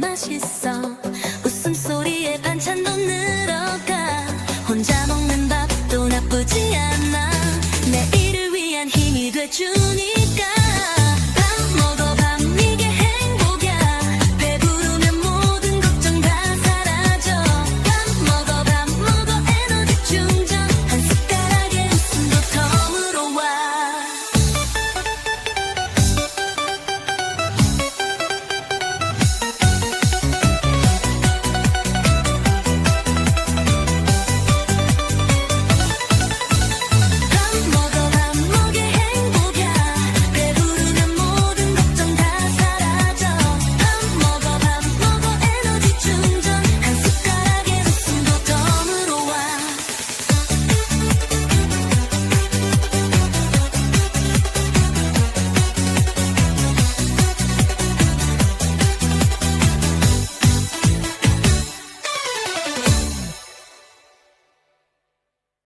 맛있어. 웃음소리에 반찬 도 늘어가. 혼자 먹는 밥도 나쁘지 않아. 내 일을 위한 힘이 돼주니.